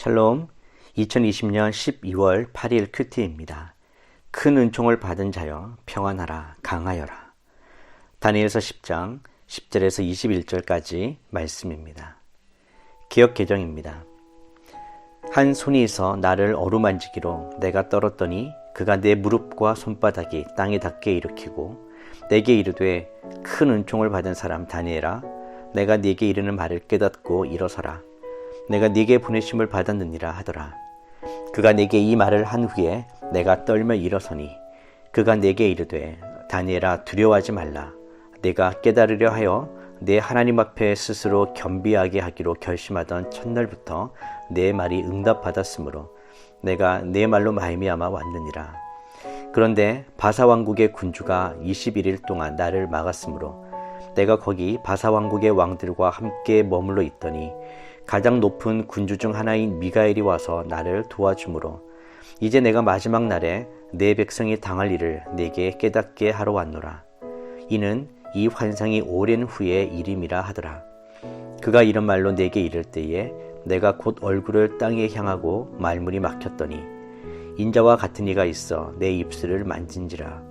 샬롬 2020년 12월 8일 큐티입니다. 큰 은총을 받은 자여 평안하라 강하여라. 다니엘서 10장 10절에서 21절까지 말씀입니다. 기억 개정입니다. 한 손이 있어 나를 어루만지기로 내가 떨었더니 그가 내 무릎과 손바닥이 땅에 닿게 일으키고 내게 이르되 큰 은총을 받은 사람 다니엘아 내가 네게 이르는 말을 깨닫고 일어서라 내가 네게 보내심을 받았느니라 하더라. 그가 내게 이 말을 한 후에 내가 떨며 일어서니 그가 내게 이르되 다니엘아 두려워하지 말라. 내가 깨달으려 하여 내 하나님 앞에 스스로 겸비하게 하기로 결심하던 첫날부터 내 말이 응답받았으므로 내가 내 말로 말미암아 왔느니라. 그런데 바사 왕국의 군주가 21일 동안 나를 막았으므로 내가 거기 바사 왕국의 왕들과 함께 머물러 있더니 가장 높은 군주 중 하나인 미가엘이 와서 나를 도와주므로 이제 내가 마지막 날에 내 백성이 당할 일을 내게 깨닫게 하러 왔노라. 이는 이 환상이 오랜 후의 일임이라 하더라. 그가 이런 말로 내게 이를 때에 내가 곧 얼굴을 땅에 향하고 말문이 막혔더니 인자와 같은 이가 있어 내 입술을 만진지라.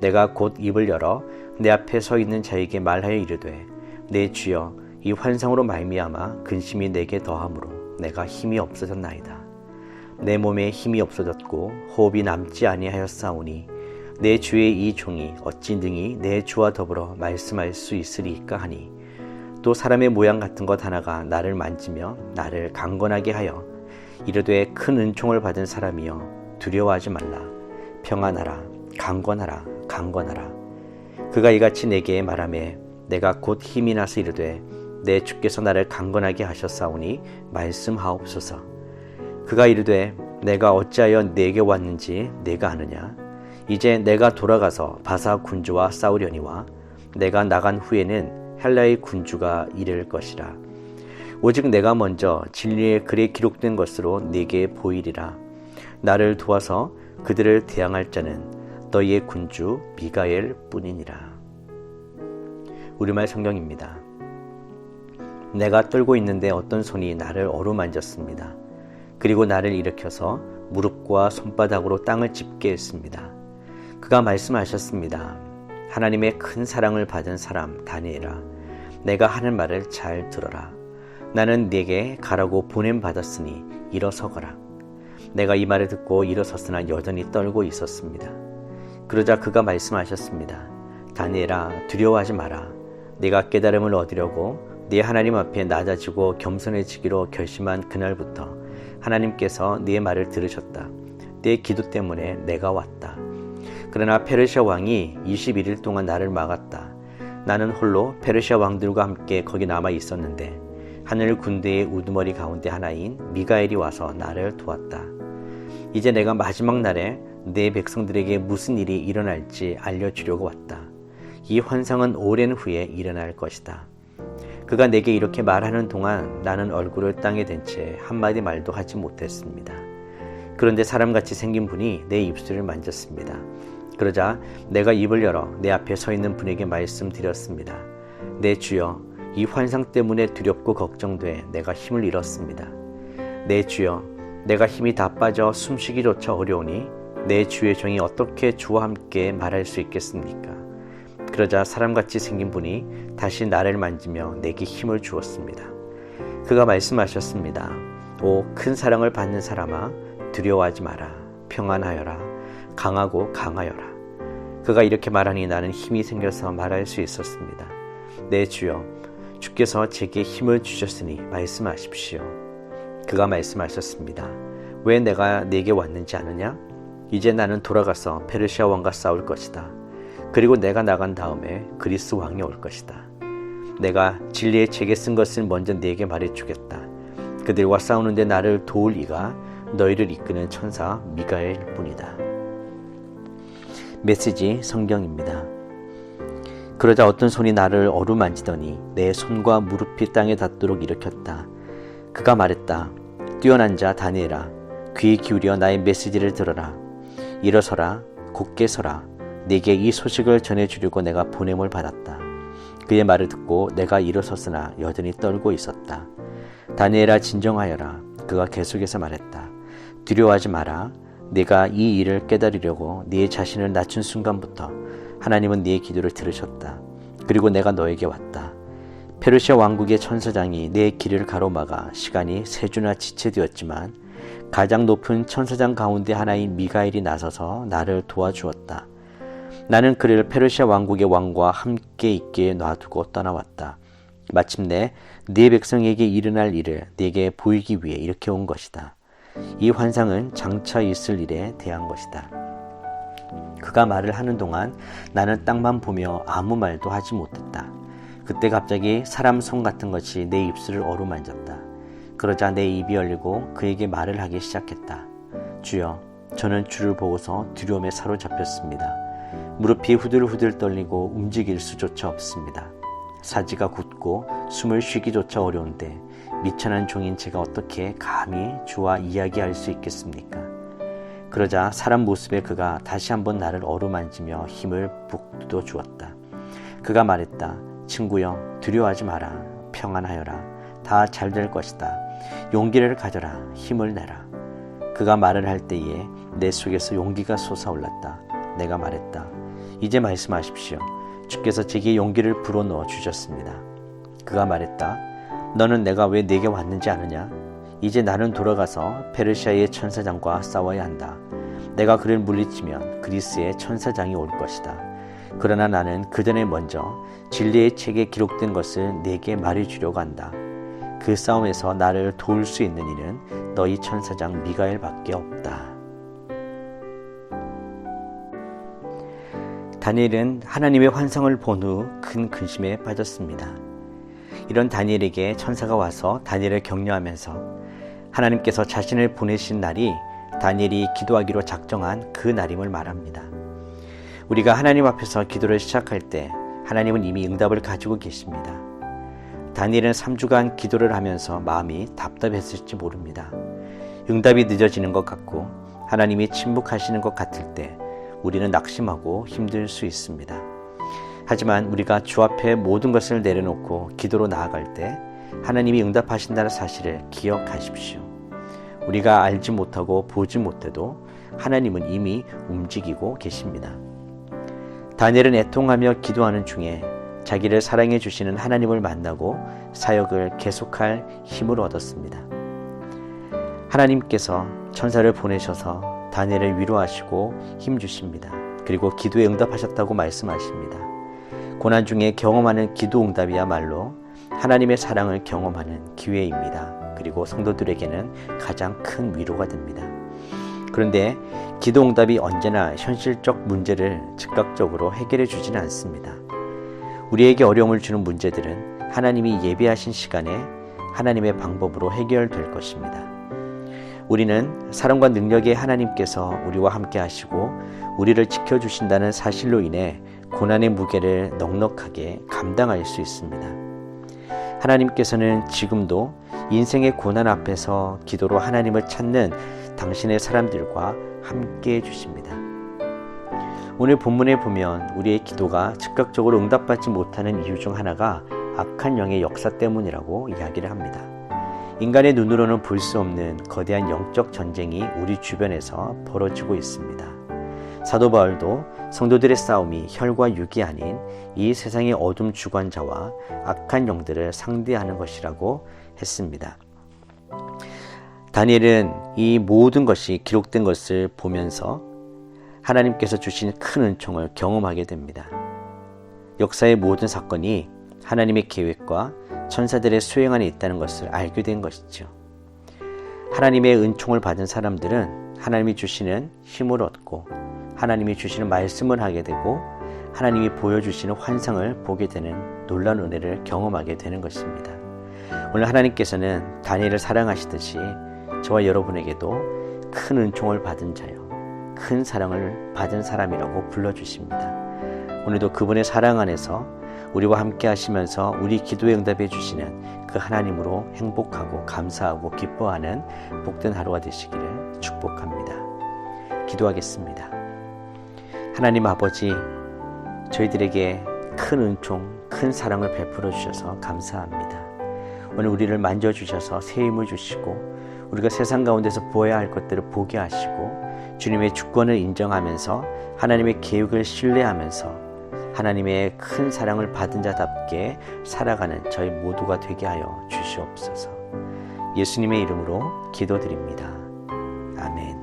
내가 곧 입을 열어 내 앞에 서 있는 자에게 말하여 이르되 내 주여 이 환상으로 말미암아 근심이 내게 더함으로 내가 힘이 없어졌나이다. 내 몸에 힘이 없어졌고 호흡이 남지 아니하였사오니 내 주의 이 종이 어찌 능히 내 주와 더불어 말씀할 수 있으리까 하니 또 사람의 모양 같은 것 하나가 나를 만지며 나를 강건하게 하여 이르되 큰 은총을 받은 사람이여 두려워하지 말라 평안하라 강건하라 강건하라 그가 이같이 내게 말하매 내가 곧 힘이 나서 이르되 내 주께서 나를 강건하게 하셨사오니 말씀하옵소서. 그가 이르되 내가 어찌하여 내게 왔는지 내가 아느냐? 이제 내가 돌아가서 바사 군주와 싸우려니와 내가 나간 후에는 헬라의 군주가 이를 것이라. 오직 내가 먼저 진리의 글에 기록된 것으로 네게 보이리라. 나를 도와서 그들을 대항할 자는 너희의 군주 미가엘 뿐이니라. 우리말 성경입니다. 내가 떨고 있는데 어떤 손이 나를 어루만졌습니다. 그리고 나를 일으켜서 무릎과 손바닥으로 땅을 짚게 했습니다. 그가 말씀하셨습니다. 하나님의 큰 사랑을 받은 사람 다니엘아, 내가 하는 말을 잘 들어라. 나는 네게 가라고 보냄 받았으니 일어서거라. 내가 이 말을 듣고 일어섰으나 여전히 떨고 있었습니다. 그러자 그가 말씀하셨습니다. 다니엘아, 두려워하지 마라. 네가 깨달음을 얻으려고 네 하나님 앞에 낮아지고 겸손해지기로 결심한 그날부터 하나님께서 네 말을 들으셨다. 네 기도 때문에 내가 왔다. 그러나 페르시아 왕이 21일 동안 나를 막았다. 나는 홀로 페르시아 왕들과 함께 거기 남아 있었는데 하늘 군대의 우두머리 가운데 하나인 미가엘이 와서 나를 도왔다. 이제 내가 마지막 날에 내 백성들에게 무슨 일이 일어날지 알려주려고 왔다. 이 환상은 오랜 후에 일어날 것이다. 그가 내게 이렇게 말하는 동안 나는 얼굴을 땅에 댄 채 한마디 말도 하지 못했습니다. 그런데 사람같이 생긴 분이 내 입술을 만졌습니다. 그러자 내가 입을 열어 내 앞에 서 있는 분에게 말씀드렸습니다. 내 주여, 이 환상 때문에 두렵고 걱정돼 내가 힘을 잃었습니다. 내 주여, 내가 힘이 다 빠져 숨쉬기조차 어려우니 내 주의 종이 어떻게 주와 함께 말할 수 있겠습니까? 그러자 사람같이 생긴 분이 다시 나를 만지며 내게 힘을 주었습니다. 그가 말씀하셨습니다. 오, 큰 사랑을 받는 사람아, 두려워하지 마라. 평안하여라. 강하고 강하여라. 그가 이렇게 말하니 나는 힘이 생겨서 말할 수 있었습니다. 내 주여, 주께서 제게 힘을 주셨으니 말씀하십시오. 그가 말씀하셨습니다. 왜 내가 내게 왔는지 아느냐? 이제 나는 돌아가서 페르시아 왕과 싸울 것이다. 그리고 내가 나간 다음에 그리스 왕이 올 것이다. 내가 진리의 책에 쓴 것을 먼저 네게 말해주겠다. 그들과 싸우는데 나를 도울 이가 너희를 이끄는 천사 미가엘 뿐이다. 메시지 성경입니다. 그러자 어떤 손이 나를 어루만지더니 내 손과 무릎이 땅에 닿도록 일으켰다. 그가 말했다. 뛰어난 자 다니엘아, 귀 기울여 나의 메시지를 들어라. 일어서라, 곧게 서라. 네게 이 소식을 전해주려고 내가 보냄을 받았다. 그의 말을 듣고 내가 일어섰으나 여전히 떨고 있었다. 다니엘아 진정하여라. 그가 계속해서 말했다. 두려워하지 마라. 네가 이 일을 깨달으려고 네 자신을 낮춘 순간부터 하나님은 네 기도를 들으셨다. 그리고 내가 너에게 왔다. 페르시아 왕국의 천사장이 내 길을 가로막아 시간이 세 주나 지체되었지만 가장 높은 천사장 가운데 하나인 미가엘이 나서서 나를 도와주었다. 나는 그를 페르시아 왕국의 왕과 함께 있게 놔두고 떠나왔다. 마침내 네 백성에게 일어날 일을 네게 보이기 위해 이렇게 온 것이다. 이 환상은 장차 있을 일에 대한 것이다. 그가 말을 하는 동안 나는 땅만 보며 아무 말도 하지 못했다. 그때 갑자기 사람 손 같은 것이 내 입술을 어루만졌다. 그러자 내 입이 열리고 그에게 말을 하기 시작했다. 주여, 저는 주를 보고서 두려움에 사로잡혔습니다. 무릎이 후들후들 떨리고 움직일 수조차 없습니다. 사지가 굳고 숨을 쉬기조차 어려운데 미천한 종인 제가 어떻게 감히 주와 이야기할 수 있겠습니까? 그러자 사람 모습의 그가 다시 한번 나를 어루만지며 힘을 북돋워 주었다. 그가 말했다. 친구여, 두려워하지 마라. 평안하여라. 다 잘 될 것이다. 용기를 가져라. 힘을 내라. 그가 말을 할 때에 내 속에서 용기가 솟아올랐다. 내가 말했다. 이제 말씀하십시오. 주께서 제게 용기를 불어넣어 주셨습니다. 그가 말했다. 너는 내가 왜 내게 왔는지 아느냐? 이제 나는 돌아가서 페르시아의 천사장과 싸워야 한다. 내가 그를 물리치면 그리스의 천사장이 올 것이다. 그러나 나는 그 전에 먼저 진리의 책에 기록된 것을 내게 말해주려고 한다. 그 싸움에서 나를 도울 수 있는 이는 너희 천사장 미가엘밖에 없다. 다니엘은 하나님의 환상을 본 후 큰 근심에 빠졌습니다. 이런 다니엘에게 천사가 와서 다니엘을 격려하면서 하나님께서 자신을 보내신 날이 다니엘이 기도하기로 작정한 그 날임을 말합니다. 우리가 하나님 앞에서 기도를 시작할 때 하나님은 이미 응답을 가지고 계십니다. 다니엘은 3주간 기도를 하면서 마음이 답답했을지 모릅니다. 응답이 늦어지는 것 같고 하나님이 침묵하시는 것 같을 때 우리는 낙심하고 힘들 수 있습니다. 하지만 우리가 주 앞에 모든 것을 내려놓고 기도로 나아갈 때 하나님이 응답하신다는 사실을 기억하십시오. 우리가 알지 못하고 보지 못해도 하나님은 이미 움직이고 계십니다. 다니엘은 애통하며 기도하는 중에 자기를 사랑해 주시는 하나님을 만나고 사역을 계속할 힘을 얻었습니다. 하나님께서 천사를 보내셔서 다니엘을 위로하시고 힘 주십니다. 그리고 기도에 응답하셨다고 말씀하십니다. 고난 중에 경험하는 기도 응답이야말로 하나님의 사랑을 경험하는 기회입니다. 그리고 성도들에게는 가장 큰 위로가 됩니다. 그런데 기도 응답이 언제나 현실적 문제를 즉각적으로 해결해 주지는 않습니다. 우리에게 어려움을 주는 문제들은 하나님이 예비하신 시간에 하나님의 방법으로 해결될 것입니다. 우리는 사랑과 능력의 하나님께서 우리와 함께 하시고 우리를 지켜주신다는 사실로 인해 고난의 무게를 넉넉하게 감당할 수 있습니다. 하나님께서는 지금도 인생의 고난 앞에서 기도로 하나님을 찾는 당신의 사람들과 함께 해주십니다. 오늘 본문에 보면 우리의 기도가 즉각적으로 응답받지 못하는 이유 중 하나가 악한 영의 역사 때문이라고 이야기를 합니다. 인간의 눈으로는 볼 수 없는 거대한 영적 전쟁이 우리 주변에서 벌어지고 있습니다. 사도 바울도 성도들의 싸움이 혈과 육이 아닌 이 세상의 어둠 주관자와 악한 영들을 상대하는 것이라고 했습니다. 다니엘은 이 모든 것이 기록된 것을 보면서 하나님께서 주신 큰 은총을 경험하게 됩니다. 역사의 모든 사건이 하나님의 계획과 천사들의 수행 안에 있다는 것을 알게 된 것이죠. 하나님의 은총을 받은 사람들은 하나님이 주시는 힘을 얻고 하나님이 주시는 말씀을 하게 되고 하나님이 보여주시는 환상을 보게 되는 놀라운 은혜를 경험하게 되는 것입니다. 오늘 하나님께서는 다니엘을 사랑하시듯이 저와 여러분에게도 큰 은총을 받은 자요, 큰 사랑을 받은 사람이라고 불러주십니다. 오늘도 그분의 사랑 안에서 우리와 함께 하시면서 우리 기도에 응답해 주시는 그 하나님으로 행복하고 감사하고 기뻐하는 복된 하루가 되시기를 축복합니다. 기도하겠습니다. 하나님 아버지, 저희들에게 큰 은총, 큰 사랑을 베풀어 주셔서 감사합니다. 오늘 우리를 만져주셔서 새 힘을 주시고 우리가 세상 가운데서 보아야 할 것들을 보게 하시고 주님의 주권을 인정하면서 하나님의 계획을 신뢰하면서 하나님의 큰 사랑을 받은 자답게 살아가는 저희 모두가 되게 하여 주시옵소서. 예수님의 이름으로 기도드립니다. 아멘.